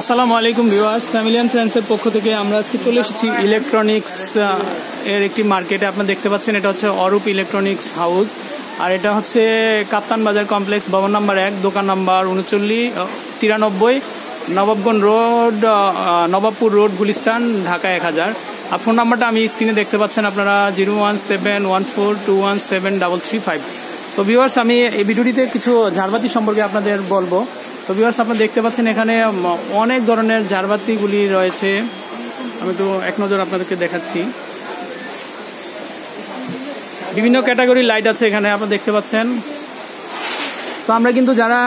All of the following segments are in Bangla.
আসসালামু আলাইকুম ভিউয়ার্স, ফ্যামিলি অ্যান্ড ফ্রেন্ডসের পক্ষ থেকে আমরা আজকে চলে এসেছি ইলেকট্রনিক্স এর একটি মার্কেটে। আপনারা দেখতে পাচ্ছেন এটা হচ্ছে অরূপ ইলেকট্রনিক্স হাউস। আর এটা হচ্ছে কাপ্তান বাজার কমপ্লেক্স, ভবন নাম্বার এক, দোকান নাম্বার উনচল্লিশ তিরানব্বই, নবাবগঞ্জ রোড নবাবপুর রোড, গুলিস্তান, ঢাকা এক হাজার। আর ফোন নাম্বারটা আমি স্ক্রিনে দেখতে পাচ্ছেন আপনারা, zero one seven one four two one seven double three five. তো ভিউয়ার্স, আমি এই ভিডিওটিতে কিছু ঝাড়বাতি সম্পর্কে আপনাদের বলব। তো ভিউয়ার্স আপনারা দেখতে পাচ্ছেন এখানে অনেক ধরনের ঝাড়বাতিগুলি রয়েছে। আমি তো এক নজর আপনাদেরকে দেখাচ্ছি। বিভিন্ন ক্যাটাগরি লাইট আছে এখানে, আপনারা দেখতে পাচ্ছেন। তো আমরা কিন্তু যারা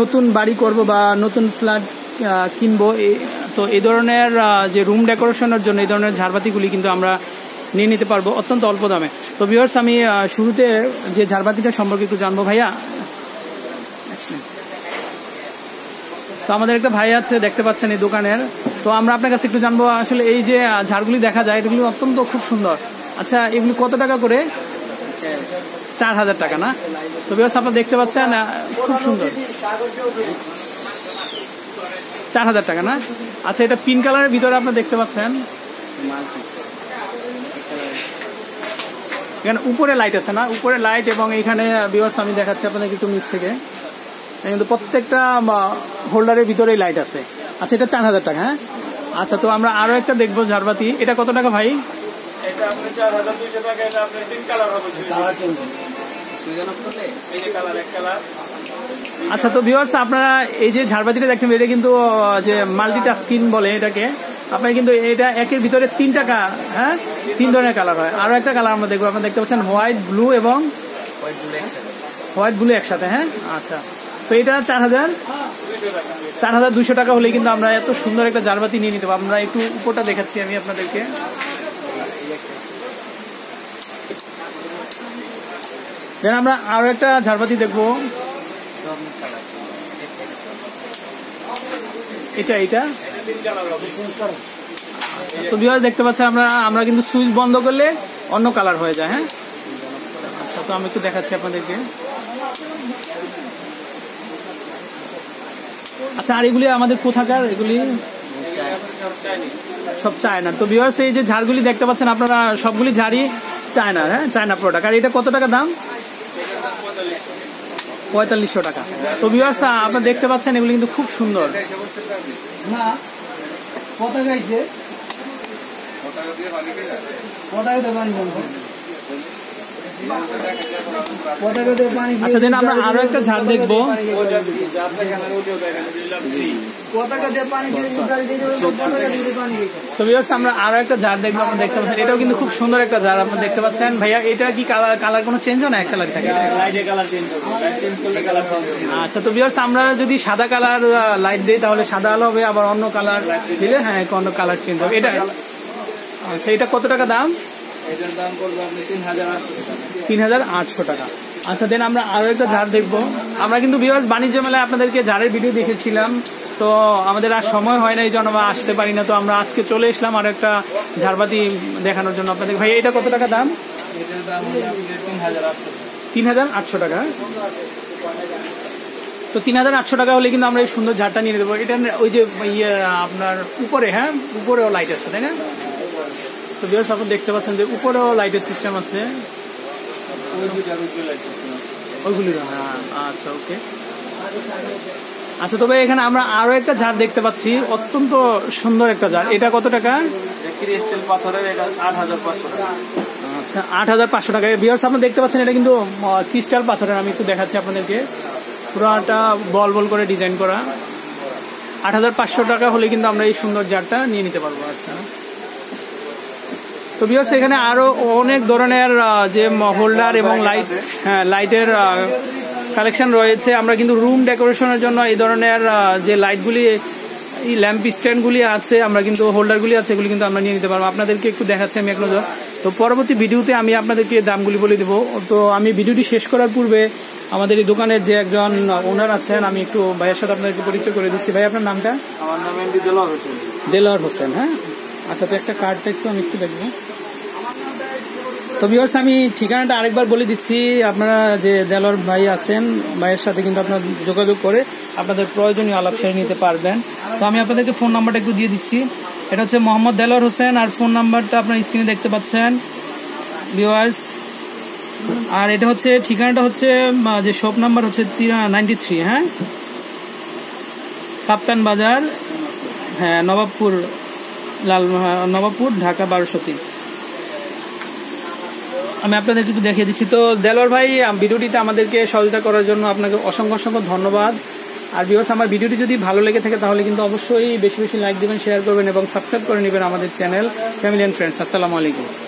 নতুন বাড়ি করব বা নতুন ফ্ল্যাট কিনবো তো এই ধরনের যে রুম ডেকোরেশনের জন্য এই ধরনের ঝাড়বাতিগুলি কিন্তু আমরা নিয়ে নিতে পারব অত্যন্ত অল্প দামে। তো ভিউয়ার্স আমি শুরুতে যে ঝাড়বাতিটা সম্পর্কে একটু জানব ভাইয়া। তো আমাদের একটা ভাই আছে, দেখতে পাচ্ছেন এই দোকানের। তো আমরা আপনার কাছে একটু জানব, আসলে এই যে ঝাড়গুলি দেখা যায়, এগুলি অত্যন্ত খুব সুন্দর। আচ্ছা এগুলি কত টাকা করে? চার হাজার টাকা, না? তো বিকজ আপনার দেখতে পাচ্ছেন খুব সুন্দর। চার হাজার টাকা, না? আচ্ছা এটা পিঙ্ক কালারের ভিতরে আপনার দেখতে পাচ্ছেন। এখানে উপরে লাইট আছে, না? উপরে লাইট এবং এখানে বিভার্স আমি দেখাচ্ছি আপনাদের একটু নিচ থেকে। কিন্তু প্রত্যেকটা হোল্ডারের ভিতরেই লাইট আছে। আচ্ছা এটা চার হাজার টাকা হ্যাঁ? আচ্ছা তো আমরা আরও একটা দেখব ঝাড়বাতি। এটা কত টাকা ভাই? এটা আপনি চার হাজার দুইশো টাকা এটা আপনি তিন কালার হবে আচ্ছা তো ভিউয়ার্স আপনারা এই যে ঝাড়বাতিটা দেখছেন এটা কিন্তু যে মাল্টিটা স্ক্রিন বলে এটাকে আপনার কিন্তু এটা একের ভিতরে তিন টাকা হ্যাঁ? তিন ধরনের কালার হয়। আরও একটা কালার আমরা দেখব। আপনারা দেখতে পাচ্ছেন হোয়াইট ব্লু এবং হোয়াইট ব্লু একসাথে হ্যাঁ? আচ্ছা। তো এটা চার হাজার। চার হাজার দুশো টাকা হলে কিন্তু আমরা এত সুন্দর একটা ঝাড়বাতি নিয়ে নিতে আমরা একটু উপরটা দেখাচ্ছি আমি আপনাদেরকে। আমরা আরও একটা ঝাড়বাতি দেখব। এটা এটা। তো বিহার দেখতে পাচ্ছেন, আমরা আমরা কিন্তু সুইচ বন্ধ করলে অন্য কালার হয়ে যায় হ্যাঁ? আচ্ছা তো আমি একটু দেখাচ্ছি আপনাদেরকে। আচ্ছা আর এগুলি আমাদের কোথাকার? এগুলি সব চায়না। তো বিহার এই যে ঝাড়গুলি দেখতে পাচ্ছেন, আপনারা সবগুলি ঝাড়ি চায়না হ্যাঁ? চায়না প্রোডাক্ট আর এটা কত টাকা দাম? পঁয়তাল্লিশশো টাকা। তো বিহার আপনারা দেখতে পাচ্ছেন, এগুলি কিন্তু খুব সুন্দর। না পতাকা পতাকা দিয়ে পতাকা দিয়ে আচ্ছা দেন আমরা আরও একটা ঝাড় দেখব। তো বিয়ার্স আমরা আরও একটা ঝাড় দেখব আপনারা দেখতে পাচ্ছেন। এটাও কিন্তু খুব সুন্দর একটা ঝাড় আপনারা দেখতে পাচ্ছেন। ভাইয়া এটা কি কালার কালার কোনো চেঞ্জ হয় না? এক কালার থাকে। আচ্ছা তো বিয়ার্স আমরা যদি সাদা কালার লাইট দিই তাহলে সাদা আলো হবে আবার অন্য কালার দিলে হ্যাঁ অন্য কালার চেঞ্জ হবে। এটা আচ্ছা এটা কত টাকা দাম? এটার দাম পড়বে আপনি তিন হাজার আটশো টাকা। তিন হাজার আটশো টাকা। আচ্ছা দেন আমরা আরও একটা ঝাড় দেখব। আমরা কিন্তু বিহার বাণিজ্য মেলায় আপনাদেরকে ঝাড়ের ভিডিও দেখেছিলাম। তো আমাদের আর সময় হয় না এই জন্য আমরা আসতে পারি না। তো আমরা আজকে চলে এসলাম আর একটা ঝাড়বাতি দেখানোর জন্য আপনাদের। ভাই এটা কত টাকা দাম? হাজার আটশো তিন হাজার আটশো টাকা? তো তিন হাজার আটশো টাকা হলে কিন্তু আমরা এই সুন্দর ঝাড়টা নিয়ে দেবো এটা ওই যে ইয়ে আপনার উপরে হ্যাঁ? উপরেও লাইট আছে তাই না? তো বিহার আপনি দেখতে পাচ্ছেন যে উপরেও লাইটের সিস্টেম আছে। ওইগুলি হ্যাঁ আচ্ছা ওকে আচ্ছা তবে এখানে আমরা আরও একটা ঝাড় দেখতে পাচ্ছি অত্যন্ত সুন্দর একটা ঝাড়। এটা কত টাকা? ক্রিস্টাল পাথরের এটা আট হাজার পাঁচশো টাকা। আচ্ছা আট হাজার পাঁচশো টাকা। বিয়ার্স আপনি দেখতে পাচ্ছেন এটা কিন্তু ক্রিস্টাল পাথরের আমি একটু দেখাচ্ছি আপনাদেরকে। পুরোটা বল বল করে ডিজাইন করা। আট হাজার পাঁচশো টাকা হলে কিন্তু আমরা এই সুন্দর জারটা নিয়ে নিতে পারব আচ্ছা। তো বিয়ার্স এখানে আরও অনেক ধরনের যে হোল্ডার এবং লাইট হ্যাঁ লাইটের কালেকশন রয়েছে। আমরা কিন্তু রুম ডেকোরেশনের জন্য এই ধরনের যে লাইটগুলি এই ল্যাম্প স্ট্যান্ডগুলি আছে আমরা কিন্তু হোল্ডারগুলি আছে এগুলি কিন্তু আমরা নিয়ে নিতে পারব। আপনাদেরকে একটু দেখাচ্ছি আমি এক নজর। তো পরবর্তী ভিডিওতে আমি আপনাদেরকে দামগুলি বলে দেবো। তো আমি ভিডিওটি শেষ করার পূর্বে আমাদের এই দোকানের যে একজন ওনার আছেন আমি একটু ভাইয়ের সাথে আপনাদেরকে পরিচয় করে দিচ্ছি। ভাই আপনার নামটা? আমার নাম দেলোয়ার হোসেন। দেলোয়ার হোসেন হ্যাঁ? আচ্ছা তো একটা কার্ডটা একটু আমি একটু দেখব। তো ভিউয়ার্স আমি ঠিকানাটা আরেকবার বলে দিচ্ছি। আপনারা যে দেলোয়ার ভাই আছেন, ভাইয়ের সাথে কিন্তু আপনারা যোগাযোগ করে আপনাদের প্রয়োজনীয় আলাপ সেরে নিতে পারবেন। তো আমি আপনাদেরকে ফোন নাম্বারটা একটু দিয়ে দিচ্ছি। এটা হচ্ছে মোহাম্মদ দেলোয়ার হোসেন, আর ফোন নাম্বারটা আপনার স্ক্রিনে দেখতে পাচ্ছেন। ভিউয়ার্স আর এটা হচ্ছে, ঠিকানাটা হচ্ছে যে শপ নাম্বার হচ্ছে নাইনটি থ্রি হ্যাঁ? কাপ্তান বাজার হ্যাঁ নবাবপুর লাল নবাবপুর, ঢাকা বারোশো তিন আমি আপনাদেরকে একটু দেখিয়ে দিচ্ছি। তো দেলোয়ার ভাই ভিডিওটিতে আমাদেরকে সহযোগিতা করার জন্য আপনাকে অসংখ্য অসংখ্য ধন্যবাদ। আর ভিউয়ার্স আমার ভিডিওটি যদি ভালো লেগে থাকে, তাহলে কিন্তু অবশ্যই বেশি বেশি লাইক দেবেন শেয়ার করবেন এবং সাবস্ক্রাইব করে নেবেন আমাদের চ্যানেল ফ্যামিলি অ্যান্ড ফ্রেন্ডস আসসালামু আলাইকুম।